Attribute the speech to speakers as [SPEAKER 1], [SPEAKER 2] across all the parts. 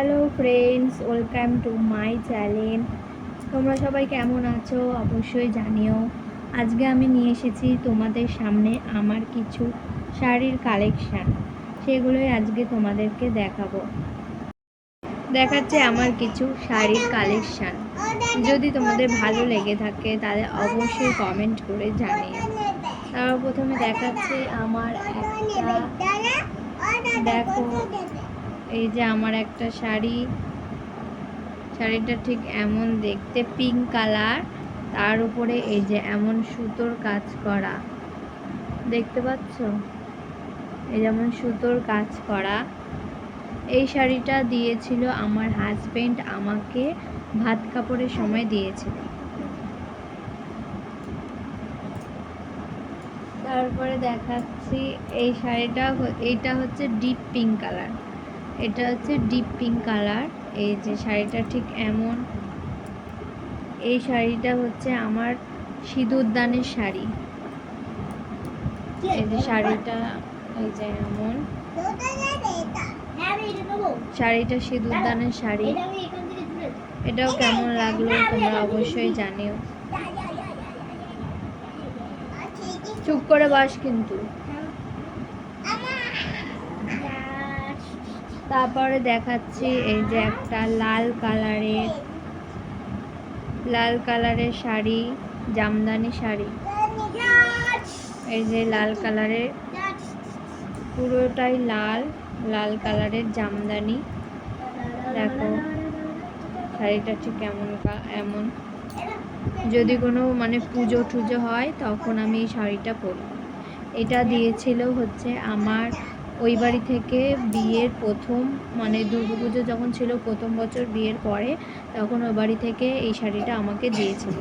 [SPEAKER 1] Hello friends welcome to my channel তোমরা সবাই কেমন আছো? অবশ্যই জানিও। আজকে আমি নিয়ে এসেছি তোমাদের সামনে আমার কিছু শাড়ির কালেকশান সেগুলোই আজকে তোমাদেরকে দেখাবো। দেখাচ্ছে আমার কিছু শাড়ির কালেকশান যদি তোমাদের ভালো লেগে থাকে, তাহলে অবশ্যই কমেন্ট করে জানিও। তারপর প্রথমে দেখাচ্ছে আমার একটা, দেখো এই যে আমার একটা শাড়ি। শাড়িটা ঠিক এমন দেখতে পিঙ্ক কালার তার উপরে এই যে এমন সুতোর কাজ করা। দেখতে পাচ্ছ? এই যেমন সুতোর কাজ করা। এই শাড়িটা দিয়েছিল আমার হাজবেন্ড আমাকে ভাত কাপড়ের সময় দিয়েছিল। তারপরে দেখাচ্ছি, এই শাড়িটা এইটা হচ্ছে ডিপ পিঙ্ক কালার এটা হচ্ছে ডিপ পিঙ্ক কালার এই যে শাড়িটা ঠিক এমন। এই শাড়িটা হচ্ছে আমার সিঁদুর দানের শাড়ি। এই যে শাড়িটা, এই যে এমন। শাড়িটা সিঁদুর দানের শাড়ি। এটাও কেমন লাগল তোমরা অবশ্যই জানিও। চুপ করে বাস কিন্তু। তারপরে দেখাচ্ছি এই যে একটা লাল কালারের লাল কালারের শাড়ি, জামদানি শাড়ি। এই যে লাল কালারের, পুরোটাই লাল লাল কালারের জামদানি। দেখো, শাড়িটা ঠিক এমন এমন। যদি কোনো মানে পুজো টুজো হয়, তখন আমি এই শাড়িটা পরি। এটা দিয়েছিল হচ্ছে আমার ওই বাড়ি থেকে বিয়ের প্রথম মানে দুর্গাপুজো যখন ছিল প্রথম বছর বিয়ের পরে, তখন ওই বাড়ি থেকে এই শাড়িটা আমাকে দিয়েছিল।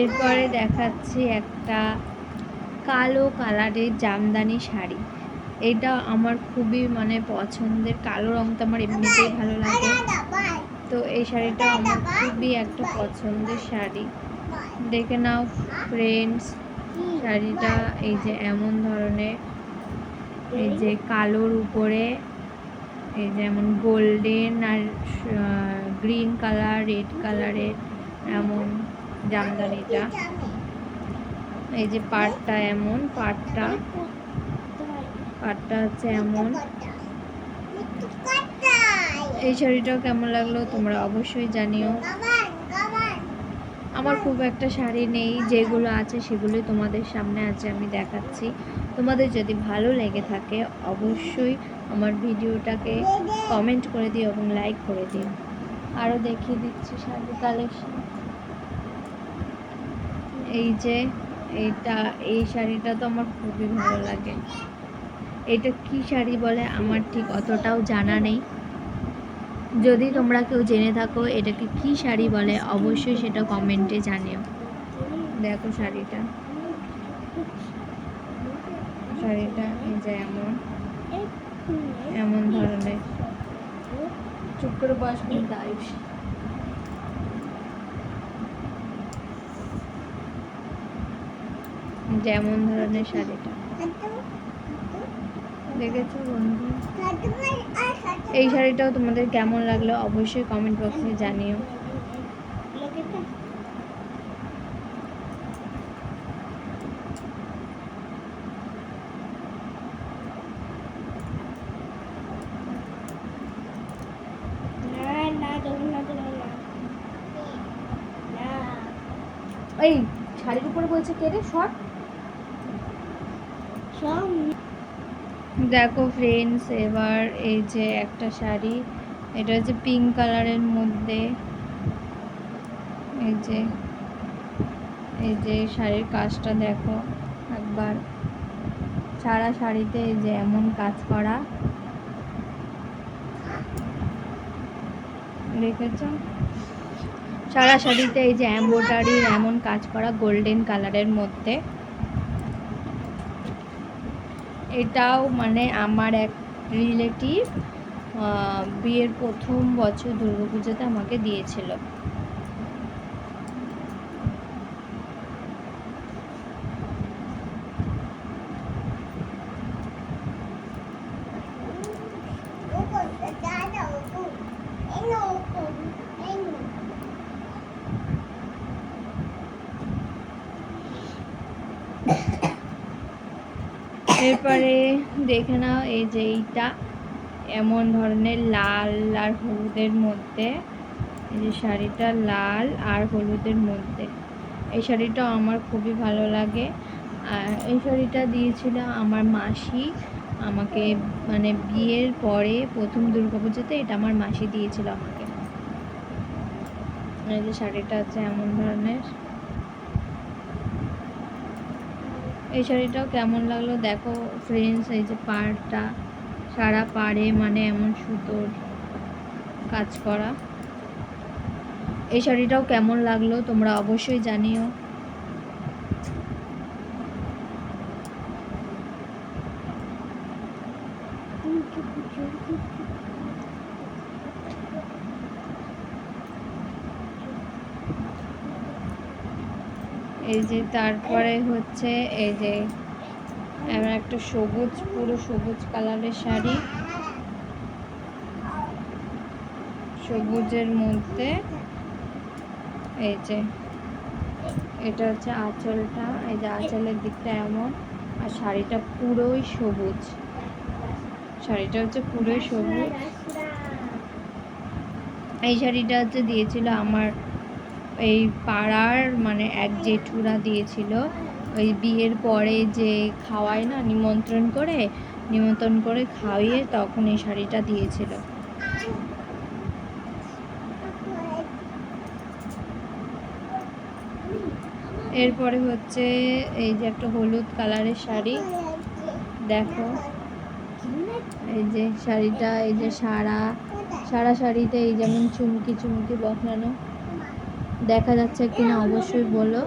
[SPEAKER 1] এরপরে দেখাচ্ছি একটা কালো কালারের জামদানি শাড়ি। এটা আমার খুবই মানে পছন্দের, কালো রঙটা আমার এমনিতেই ভালো লাগে। তো এই শাড়িটা আমার খুবই একটা পছন্দের শাড়ি। দেখে নাও ফ্রেন্ডস শাড়িটা এই যে এমন ধরনের, এই যে কালোর উপরে, এই যেমন গোল্ডেন আর গ্রিন কালার রেড কালারের এমন জামদানিটা। এই যে পাটটা এমন, পাটটা পাটটা হচ্ছে এমন। এই শাড়িটাও কেমন লাগল তোমরা অবশ্যই জানিও। আমার খুব একটা শাড়ি নেই, যেগুলো আছে সেগুলোই তোমাদের সামনে আছে আমি দেখাচ্ছি। তোমাদের যদি ভালো লেগে থাকে অবশ্যই আমার ভিডিওটাকে কমেন্ট করে দিও এবং লাইক করে দিও। আরও দেখিয়ে দিচ্ছি শাড়ি কালেকশন এই যে এইটা এই শাড়িটা তো আমার খুবই ভালো লাগে। এটা কি শাড়ি বলে আমার ঠিক অতটাও জানা নেই। যদি তোমরা কেউ জেনে থাকো এটাকে কি শাড়ি বলে, অবশ্যই সেটা কমেন্টে জানিও। দেখো শাড়িটা। শাড়িটা এই যে এমন। এমন ধরনের। চুপ করে বয়স কিন্তু যেমন ধরনের শাড়িটা। দেখেছ বন্ধু? এই শাড়িটাও তোমাদের কেমন লাগল অবশ্যই কমেন্ট বক্সে জানিও। এই শাড়ির উপরে বলছে কে রে? শর্ট। দেখো ফ্রেন্ডস এবার এই যে একটা শাড়ি, এটা হচ্ছে পিঙ্ক কালারের মধ্যে। এই যে এই যে শাড়ির কাজটা দেখো একবার। সারা শাড়িতে এই যে এমন কাজ করা। দেখেছ? সারা শাড়িতে এই যে এম্বোটারির এমন কাজ করা গোল্ডেন কালারের মধ্যে। এটাও মানে আমার এক রিলেটিভ বিয়ের প্রথম বছর দুর্গাপুজোতে আমাকে দিয়েছিল। এরপরে দেখে নাও এই যে এইটা। এমন ধরনের লাল আর হলুদের মধ্যে, এই যে শাড়িটা লাল আর হলুদের মধ্যে। এই শাড়িটা আমার খুবই ভালো লাগে। আর এই শাড়িটা দিয়েছিল আমার মাসি। আমাকে মানে বিয়ের পরে প্রথম দুর্গাপুজোতে এটা আমার মাসি দিয়েছিল আমাকে। এই যে শাড়িটা আছে এমন ধরনের। এই শাড়িটাও কেমন লাগল? দেখো ফ্রেন্ডস এই যে পাড়টা, সারা পাড়ে মানে এমন সুতোর কাজ করা। এই শাড়িটাও কেমন লাগল তোমরা অবশ্যই জানিও। যে তারপরে হচ্ছে এই যে এমন একটা সবুজ, পুরো সবুজ কালারের শাড়ি। সবুজের মধ্যে এই যে, এটা হচ্ছে আঁচলটা। এই যে আঁচলের দিকটা এমন। আর শাড়িটা পুরোই সবুজ। শাড়িটা হচ্ছে পুরোই সবুজ। এই শাড়িটা হচ্ছে দিয়েছিল আমার এই পাড়ার মানে এক জেঠুরা দিয়েছিল। ওই বিয়ের পরে যে খাওয়ায় না, নিমন্ত্রণ করে নিমন্ত্রণ করে খাওয়িয়ে তখন এই শাড়িটা দিয়েছিল। এরপরে হচ্ছে এই যে একটা হলুদ কালারের শাড়ি। দেখো, এই যে শাড়িটা, এই যে সারা সারা শাড়িতে এই যেমন চুমকি চুমকি বসানো দেখা যাচ্ছে কিনা অবশ্যই বলো।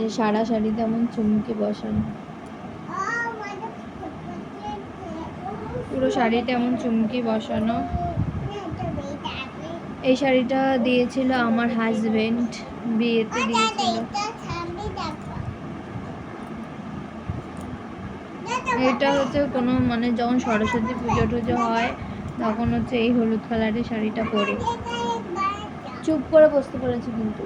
[SPEAKER 1] এই সারা শাড়িতে এমন চুমকি বসানো। পুরো শাড়িটা এমন চুমকি বসানো। এই শাড়িটা দিয়েছিল আমার হাজবেন্ড বিয়েতে দিয়েছিল। এটা হচ্ছে কোনো মানে যখন সরস্বতী পুজো টুজো হয়, তখন হচ্ছে এই হলুদ কালারের শাড়িটা পরে। চুপ করে বসতে বলেছি কিন্তু।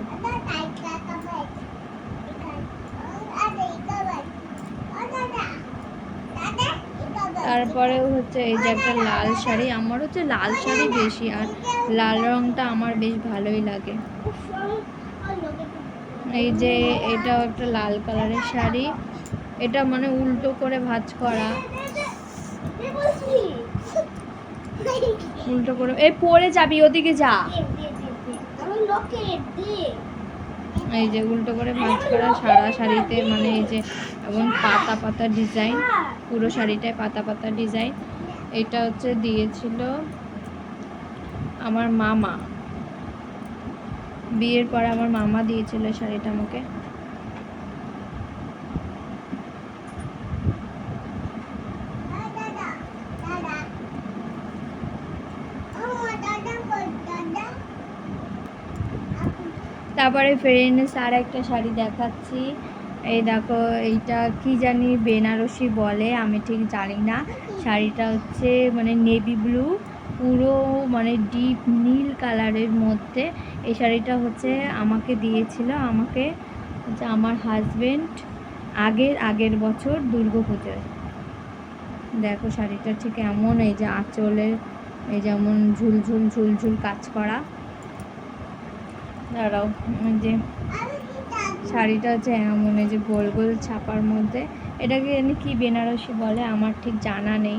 [SPEAKER 1] তারপরে হচ্ছে এই যে একটা লাল শাড়ি আমার হচ্ছে লাল শাড়ি বেশি, আর লাল রংটা আমার বেশ ভালোই লাগে। এই যে এটাও একটা লাল কালারের শাড়ি, এটা মানে উল্টো করে ভাঁজ করা। উল্টো করে, এই পরে যাবি, ওদিকে যা। এই যে উল্টো করে ভাঁজ করা সারা শাড়িতে মানে এই যে এমন পাতা পাতা ডিজাইন, পুরো শাড়িটায় পাতা পাতা ডিজাইন। এটা হচ্ছে দিয়েছিল আমার মামা। বিয়ের পরে আমার মামা দিয়েছিল শাড়িটা আমাকে। তারপরে ফ্রেন্ডস আর একটা শাড়ি দেখাচ্ছি। এই দেখো, এইটা কি জানি বেনারসি বলে, আমি ঠিক জানি না। শাড়িটা হচ্ছে মানে নেভি ব্লু, পুরো মানে ডিপ নীল কালারের মধ্যে। এই শাড়িটা হচ্ছে আমাকে দিয়েছিল, আমাকে হচ্ছে আমার হাজবেন্ড আগের আগের বছর দুর্গা পুজোয় দেখো শাড়িটা ঠিক এমন, এই যে আঁচলের, এই যেমন ঝুলঝুল ঝুলঝুল কাজ করা। দাঁড়াও যে শাড়িটা হচ্ছে এমন যে গোল গোল ছাপার মধ্যে। এটাকে কি বেনারসি বলে, আমার ঠিক জানা নেই।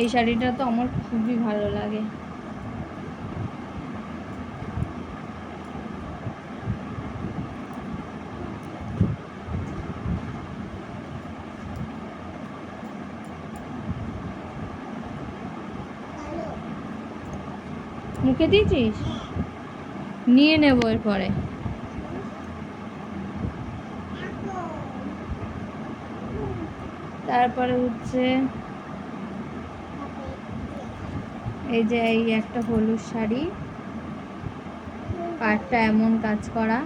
[SPEAKER 1] এই শাড়িটা তো আমার খুবই ভালো লাগে। মুখে দিয়েছিস? নিয়ে নেব এরপরে। তারপরে হচ্ছে এই যে এই একটা হলুদ শাড়ি। পাটটা এমন কাজ করা।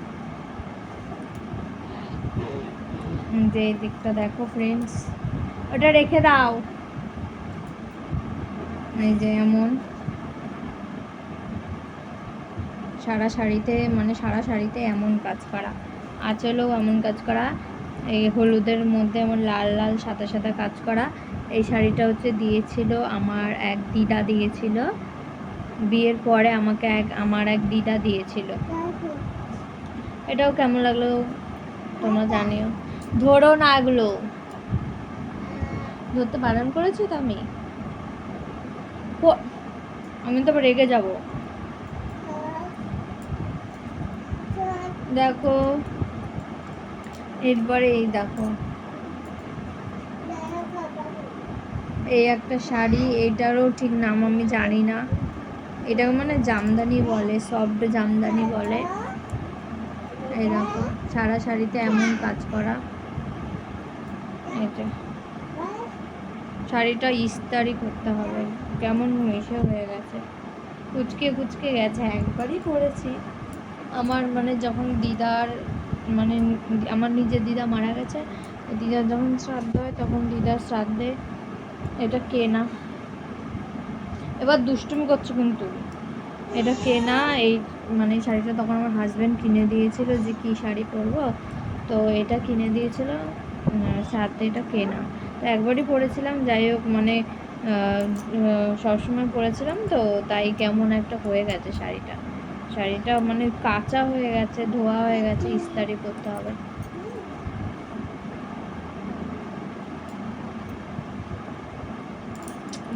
[SPEAKER 1] যে এই দিকটা দেখো ফ্রেন্ডস ওটা রেখে দাও। এই যে এমন। সারা শাড়িতে মানে সারা শাড়িতে এমন কাজ করা। আঁচলেও এমন কাজ করা। এই হলুদের মধ্যে এমন লাল লাল, সাদা সাদা কাজ করা। এই শাড়িটা হচ্ছে দিয়েছিল আমার এক দিদা দিয়েছিল। বিয়ের পরে আমাকে এক, আমার এক দিদা দিয়েছিল। এটাও কেমন লাগল তোমরা জানিও। ধরো না এগুলো। ধরতে বারণ করেছি তো আমি? আমি তো রেগে যাব। দেখো। এরপরে এই দেখো। এই একটা শাড়ি এটারও ঠিক নাম আমি জানি না। এটাকে মানে জামদানি বলে, সফট জামদানি বলে। এই দেখো, সারা শাড়িতে এমন কাজ করা। এটা। শাড়িটা ইস্তারি করতে হবে। কেমন মেশে হয়ে গেছে। কুচকে কুচকে গেছে, একবারই পরেছি। আমার মানে যখন দিদার মানে আমার নিজের দিদা মারা গেছে, দিদার যখন শ্রাদ্ধ হয় তখন দিদার শ্রাদ্ধে এটা কেনা। এবার দুষ্টুমি করছ কিন্তু। এটা কেনা, এই মানে শাড়িটা তখন আমার হাজব্যান্ড কিনে দিয়েছিল যে কী শাড়ি পরবো। তো এটা কিনে দিয়েছিল সাথে এটা কেনা। তো একবারই পরেছিলাম, যাই হোক মানে সবসময় পরেছিলাম তো, তাই কেমন একটা হয়ে গেছে শাড়িটা। শাড়িটা মানে কাঁচা হয়ে গেছে, ধোয়া হয়ে গেছে, ইস্তারি করতে হবে।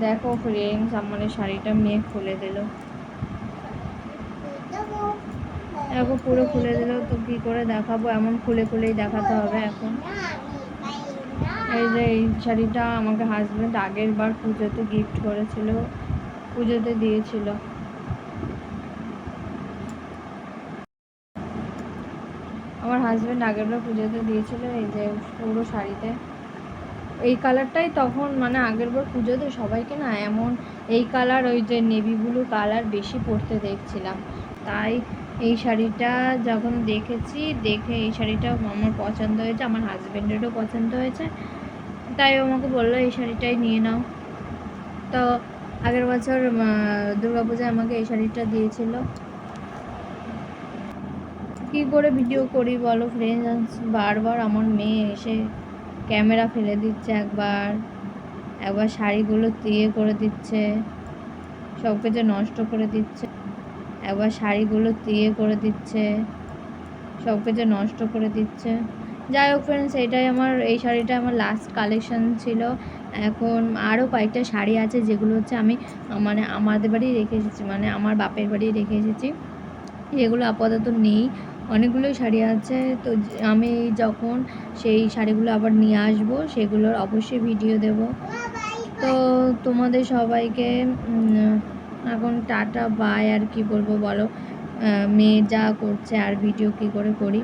[SPEAKER 1] দেখো ফ্রেন্ডস আমার শাড়িটা মেয়ে খুলে দিল। দেখো পুরো খুলে দিল, তো কি করে দেখাবো? এমন খুলে খুলেই দেখাতে হবে এখন। এই যে এই শাড়িটা আমাকে হাজব্যান্ড আগের বার পুজোতে গিফট করেছিল, পুজোতে দিয়েছিল আমার হাজব্যান্ড আগের বার পুজোতে দিয়েছিল এই যে পুরো শাড়িতে। এই কালারটাই তখন মানে আগের বার পুজোতে সবাইকে না এমন এই কালার ওই যে নেভি ব্লু কালার বেশি পরতে দেখছিলাম। তাই এই শাড়িটা যখন দেখেছি, দেখে এই শাড়িটা আমার পছন্দ হয়েছে, আমার হাজব্যান্ডেরও পছন্দ হয়েছে। তাই আমাকে বলল, এই শাড়িটাই নিয়ে নাও। তো আগের বছর দুর্গা পূজায় আমাকে এই শাড়িটা দিয়েছিল। কী করে ভিডিও করি বলো ফ্রেন্ডস বারবার আমার মেয়ে এসে ক্যামেরা ফেলে দিচ্ছে একবার একবার শাড়িগুলো দিয়ে করে দিচ্ছে সব কিছু নষ্ট করে দিচ্ছে, একবার শাড়িগুলো দিয়ে করে দিচ্ছে সব কিছু নষ্ট করে দিচ্ছে। যাই হোক ফ্রেন্ডস এটাই আমার, এই শাড়িটা আমার লাস্ট কালেকশন ছিল। এখন আরও কয়েকটা শাড়ি আছে যেগুলো হচ্ছে আমি মানে আমাদের বাড়ি রেখে এসেছি মানে আমার বাপের বাড়ি রেখে এসেছি। এগুলো আপাতত নেই অনেকগুলোই শাড়ি আছে। তো আমি যখন সেই শাড়িগুলো আবার নিয়ে আসব, সেগুলোর অবশ্যই ভিডিও দেব। তো তোমাদের সবাইকে এখন টাটা বাই আর কি বলব বলো? মেয়ে যা করছে আর ভিডিও কি করে করি?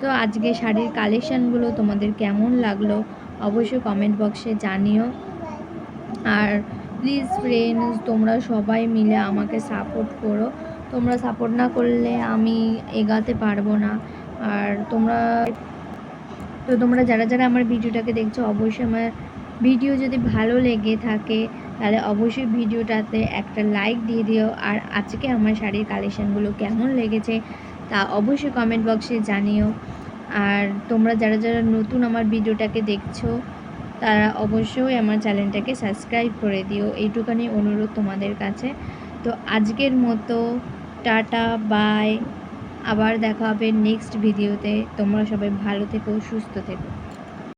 [SPEAKER 1] তো আজকে শাড়ির কালেকশানগুলো তোমাদের কেমন লাগল? অবশ্যই কমেন্ট বক্সে জানিও। আর প্লিজ ফ্রেন্ডস তোমরা সবাই মিলে আমাকে সাপোর্ট করো। তোমরা সাপোর্ট না করলে আমি এগাতে পারব না। আর তোমরা তো তোমরা যারা যারা আমার ভিডিওটাকে দেখছ, অবশ্যই আমার ভিডিও যদি ভালো লেগে থাকে, তাহলে অবশ্যই ভিডিওটাতে একটা লাইক দিয়ে দিও। আর আজকে আমার শাড়ির কালেকশানগুলো কেমন লেগেছে, তা অবশ্যই কমেন্ট বক্সে জানিও। আর তোমরা যারা যারা নতুন আমার ভিডিওটাকে দেখছ, তারা অবশ্যই আমার চ্যানেলটাকে সাবস্ক্রাইব করে দিও। এইটুখানি অনুরোধ তোমাদের কাছে। তো আজকের মতো টাটা বাই। আবার দেখা হবে নেক্সট ভিডিওতে তোমরা সবাই ভালো থেকো সুস্থ থেকো।